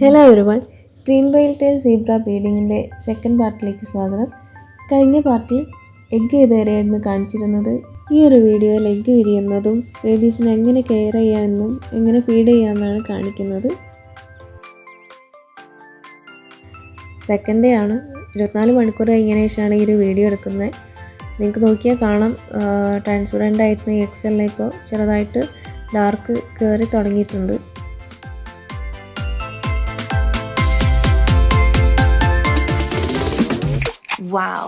Hello everyone green bile tail zebra ബ്രീഡിങ്ങിന്റെ second പാർട്ടിലേക്ക് സ്വാഗതം. കഴിഞ്ഞ പാർട്ടിൽ എഗ്ഗ് ഏതുവരെയായിരുന്നു വരെയായിരുന്നു കാണിച്ചിരുന്നത്? ഈ ഒരു വീഡിയോയിൽ എഗ്ഗ് വിരിയുന്നതും ബേബീസിനെ എങ്ങനെ കെയർ ചെയ്യാമെന്നും എങ്ങനെ ഫീഡ് ചെയ്യാമെന്നാണ് കാണിക്കുന്നത്. സെക്കൻഡ് ഡേ ആണ്. ഇരുപത്തിനാല് മണിക്കൂർ കഴിഞ്ഞതിന് ശേഷമാണ് ഈ ഒരു വീഡിയോ എടുക്കുന്നത്. നിങ്ങൾക്ക് നോക്കിയാൽ കാണാം. ട്രാൻസ്പെറന്റ് ആയിരുന്ന എക്സ് ഇപ്പോൾ ചെറുതായിട്ട് ഡാർക്ക് കയറി തുടങ്ങിയിട്ടുണ്ട്. Wow.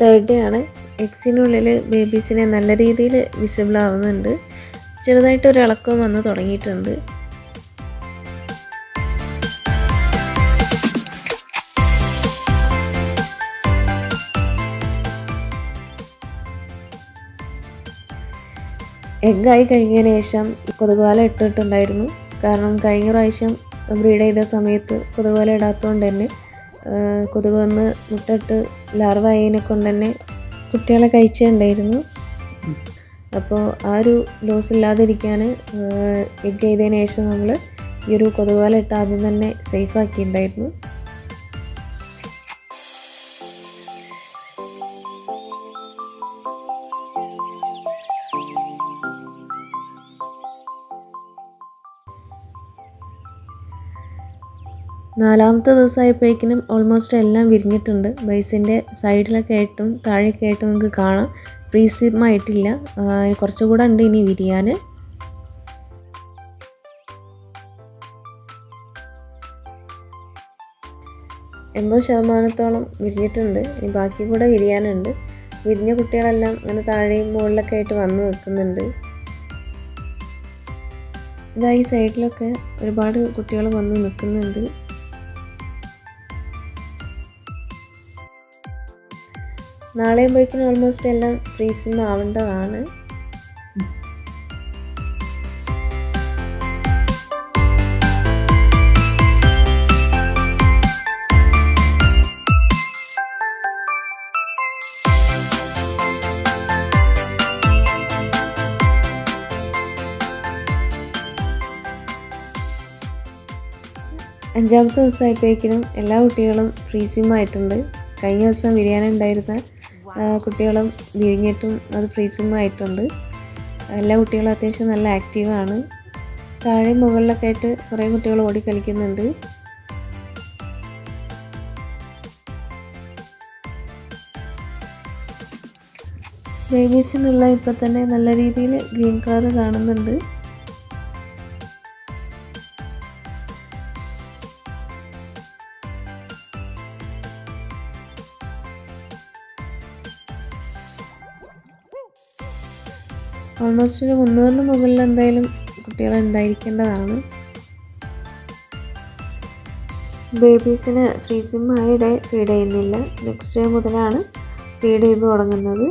തേർഡ് ഡേ ആണ്. എക്സിനുള്ളിൽ ബേബീസിനെ നല്ല രീതിയിൽ വിസിബിൾ ആവുന്നുണ്ട്. ചെറുതായിട്ട് ഒരു ഇളക്കം വന്ന് തുടങ്ങിയിട്ടുണ്ട്. എഗ്ഗായി കഴിഞ്ഞതിന് ശേഷം കൊതുകുവാല ഇട്ടിട്ടുണ്ടായിരുന്നു. കാരണം കഴിഞ്ഞ പ്രാവശ്യം ബ്രീഡ് ചെയ്ത സമയത്ത് കൊതുകുവല ഇടാത്തതുകൊണ്ട് തന്നെ കൊതുക് വന്ന് മുട്ടിട്ട് ലാർവായതിനെ കൊണ്ട് തന്നെ കുട്ടികളെ കഴിച്ചിട്ടുണ്ടായിരുന്നു അപ്പോൾ ആ ഒരു ലോസ് ഇല്ലാതിരിക്കാൻ എഗ് ചെയ്തതിന് ശേഷം നമ്മൾ ഈ ഒരു കൊതുകുവല ഇട്ട് ആദ്യം തന്നെ സേഫ് നാലാമത്തെ ദിവസമായപ്പോഴേക്കിനും ഓൾമോസ്റ്റ് എല്ലാം വിരിഞ്ഞിട്ടുണ്ട്. ബൈസിന്റെ സൈഡിലൊക്കെ ആയിട്ടും താഴെയൊക്കെ ആയിട്ടും നമുക്ക് കാണാം. പ്രീസിമായിട്ടില്ല കുറച്ചുകൂടെ ഉണ്ട് ഇനി വിരിയാൻ എൺപത് ശതമാനത്തോളം വിരിഞ്ഞിട്ടുണ്ട്. ഇനി ബാക്കി കൂടെ വിരിയാനുണ്ട്. വിരിഞ്ഞ കുട്ടികളെല്ലാം അങ്ങനെ താഴെയും മുകളിലൊക്കെ ആയിട്ട് വന്ന് നിൽക്കുന്നുണ്ട്. ഇതാ ഈ സൈഡിലൊക്കെ ഒരുപാട് കുട്ടികൾ വന്ന് നിൽക്കുന്നുണ്ട്. നാളെയുമ്പോഴേക്കും ഓൾമോസ്റ്റ് എല്ലാം ഫ്രീസിങ് ആവേണ്ടതാണ്. അഞ്ചാമത്തെ ദിവസമായപ്പോഴേക്കിനും എല്ലാ കുട്ടികളും ഫ്രീസിമായിട്ടുണ്ട് കഴിഞ്ഞ ദിവസം വിരിയാനുണ്ടായിരുന്ന ആ, കുട്ടികളും വിരിഞ്ഞിട്ടും അത് ഫ്രീസും ആയിട്ടുണ്ട്. എല്ലാ കുട്ടികളും അത്യാവശ്യം നല്ല ആക്റ്റീവാണ് താഴെ മുകളിലൊക്കെ ആയിട്ട് കുറേ കുട്ടികൾ ഓടി കളിക്കുന്നുണ്ട്. ബേബീസിനുള്ള ഇപ്പോൾ തന്നെ നല്ല രീതിയിൽ ഗ്രീൻ കളർ കാണുന്നുണ്ട്. ഓൾമോസ്റ്റ് ഒരു മുന്നൂറിന് മുകളിൽ എന്തായാലും കുട്ടികൾ ഉണ്ടായിരിക്കേണ്ടതാണ് ബേബീസിന് ഫ്രീസിമായിടെ ഫീഡ് ചെയ്യുന്നില്ല. നെക്സ്റ്റ് ഡേ മുതലാണ് ഫീഡ് ചെയ്ത് തുടങ്ങുന്നത്.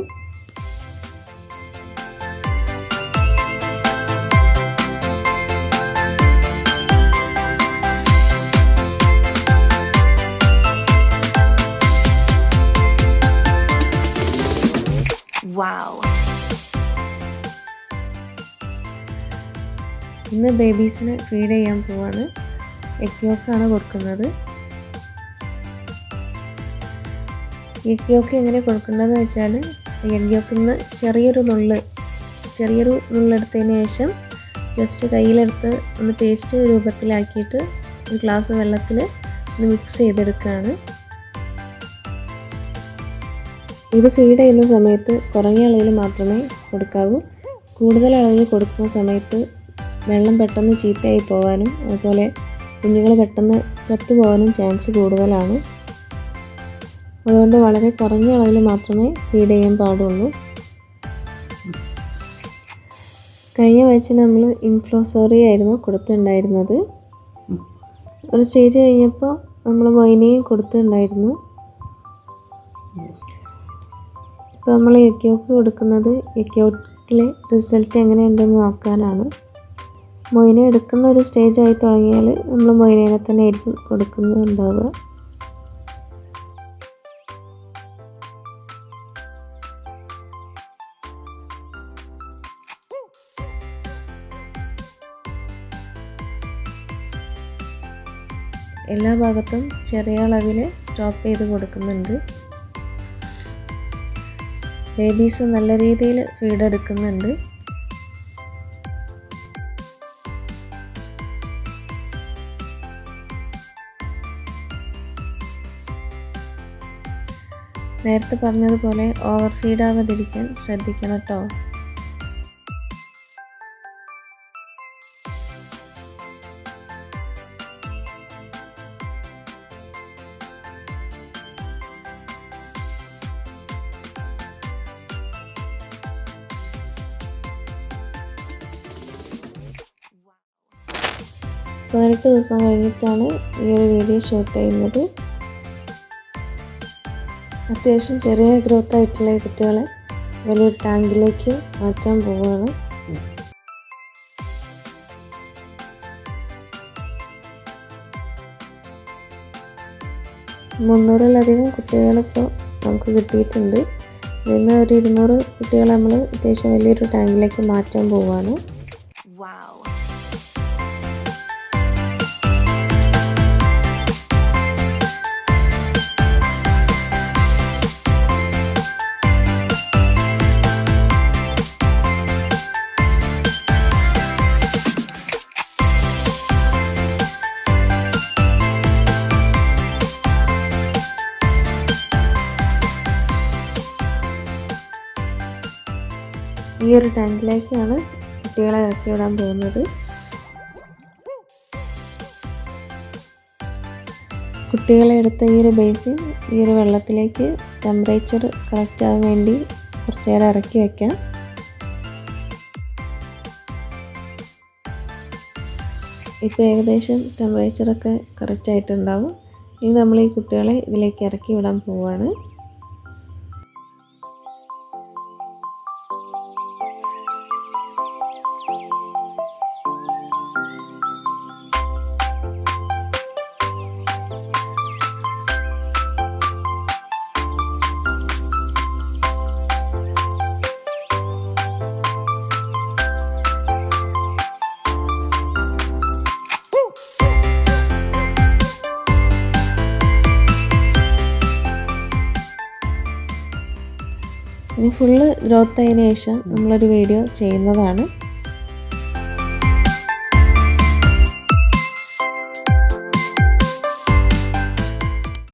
Wow. ഇന്ന് ബേബീസിന് ഫീഡ് ചെയ്യാൻ പോവാണ്. എഗ്യോക്കാണ് കൊടുക്കുന്നത്. എഗ്യോക്ക് എങ്ങനെ കൊടുക്കേണ്ടതെന്ന് വെച്ചാൽ എഗ്യോക്കിൽ നിന്ന് ചെറിയൊരു നുള്ള് ചെറിയൊരു നുള്ളെടുത്തതിന് ശേഷം ജസ്റ്റ് കയ്യിലെടുത്ത് ഒന്ന് പേസ്റ്റ് രൂപത്തിലാക്കിയിട്ട് ഒരു ഗ്ലാസ് വെള്ളത്തിൽ ഒന്ന് മിക്സ് ചെയ്തെടുക്കുകയാണ്. ഇത് ഫീഡ് ചെയ്യുന്ന സമയത്ത് കുറഞ്ഞ അളവിൽ മാത്രമേ കൊടുക്കാവൂ. കൂടുതൽ അളവിൽ കൊടുക്കുന്ന സമയത്ത് വെള്ളം പെട്ടെന്ന് ചീത്തയായി പോകാനും അതുപോലെ കുഞ്ഞുങ്ങൾ പെട്ടെന്ന് ചത്തുപോകാനും ചാൻസ് കൂടുതലാണ്. അതുകൊണ്ട് വളരെ കുറഞ്ഞ അളവിൽ മാത്രമേ ഫീഡ് ചെയ്യാൻ പാടുള്ളൂ. കഴിഞ്ഞ ആഴ്ച നമ്മൾ ഇൻഫ്ലോസോറി ആയിരുന്നു കൊടുത്തിട്ടുണ്ടായിരുന്നത്. ഒരു സ്റ്റേജ് കഴിഞ്ഞപ്പോൾ നമ്മൾ മൊയിനെയും കൊടുത്തിട്ടുണ്ടായിരുന്നു. ഇപ്പോൾ നമ്മൾ എക്യോക്ക് കൊടുക്കുന്നത് എക്യോക്കിലെ റിസൾട്ട് എങ്ങനെയുണ്ടെന്ന് നോക്കാനാണ്. മൊയിന എടുക്കുന്ന ഒരു സ്റ്റേജ് ആയി തുടങ്ങിയാൽ നമ്മൾ മൊയിനെ തന്നെ ആയിരിക്കും കൊടുക്കുന്നുണ്ടാവുക. എല്ലാ ഭാഗത്തും ചെറിയ അളവിൽ ഡ്രോപ്പ് ചെയ്ത് കൊടുക്കുന്നുണ്ട്. ബേബീസ് നല്ല രീതിയിൽ ഫീഡ് എടുക്കുന്നുണ്ട്. നേരത്തെ പറഞ്ഞതുപോലെ ഓവർ ഫീഡ് ആവാതിരിക്കാൻ ശ്രദ്ധിക്കണം കേട്ടോ പതിനെട്ട് ദിവസം കഴിഞ്ഞിട്ടാണ് ഈ ഒരു വീഡിയോ ഷൂട്ട് ചെയ്യുന്നത്. അത്യാവശ്യം ചെറിയ ഗ്രോത്ത് ആയിട്ടുള്ള ഈ കുട്ടികളെ വലിയൊരു ടാങ്കിലേക്ക് മാറ്റാൻ പോവുകയാണ്. മുന്നൂറിലധികം കുട്ടികളിപ്പോൾ നമുക്ക് കിട്ടിയിട്ടുണ്ട്. നിന്ന് ഒരു ഇരുന്നൂറ് കുട്ടികളെ നമ്മൾ അത്യാവശ്യം വലിയൊരു ടാങ്കിലേക്ക് മാറ്റാൻ പോവുകയാണ്. Wow. ഈ ഒരു ടാങ്കിലേക്കാണ് കുട്ടികളെ ഇറക്കി വിടാൻ പോകുന്നത്. കുട്ടികളെ എടുത്ത ഈ ഒരു ബേസിൻ ഈ ഒരു വെള്ളത്തിലേക്ക് ടെമ്പറേച്ചർ കറക്റ്റ് ആകാൻ വേണ്ടി കുറച്ച് നേരം ഇറക്കി വയ്ക്കാം ഇപ്പോൾ ഏകദേശം ടെമ്പറേച്ചറൊക്കെ കറക്റ്റായിട്ടുണ്ടാവും ഇനി നമ്മൾ ഈ കുട്ടികളെ ഇതിലേക്ക് ഇറക്കി വിടാൻ പോവുകയാണ് ഇനി ഫുള്ള് ഗ്രോത്ത് ആയതിനു ശേഷം നമ്മളൊരു വീഡിയോ ചെയ്യുന്നതാണ്.